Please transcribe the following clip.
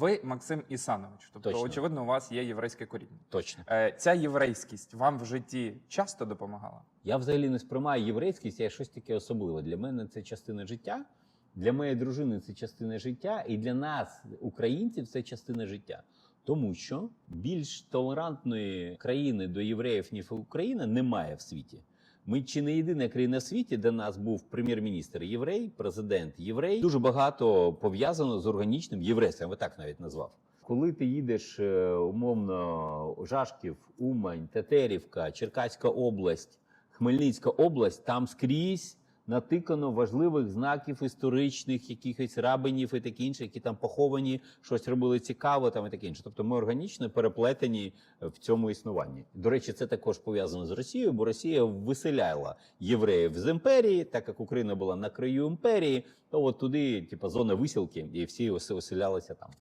Ви Максим Ісанович, тобто, Точно. очевидно, у вас є єврейське коріння. Точно. Е, Ця єврейськість вам в житті часто допомагала? Я взагалі не сприймаю єврейськість як щось таке особливе. Для мене це частина життя, для моєї дружини це частина життя, і для нас, українців, це частина життя. Тому що більш толерантної країни до євреїв, ніж Україна, немає в світі. Ми чи не єдина країна в світі, де нас був прем'єр-міністр єврей, президент єврей. Дуже багато пов'язано з органічним єврейством, я так навіть назвав. Коли ти їдеш е, умовно Жашків, Умань, Тетерівка, Черкаська область, Хмельницька область, там скрізь натикано важливих знаків історичних, якихось рабинів і таке інше, які там поховані, щось робили цікаво, там і таке інше. Тобто ми органічно переплетені в цьому існуванні. До речі, це також пов'язано з Росією, бо Росія виселяла євреїв з імперії, так як Україна була на краю імперії, то от туди, типу, зона висілки, і всі оселялися там.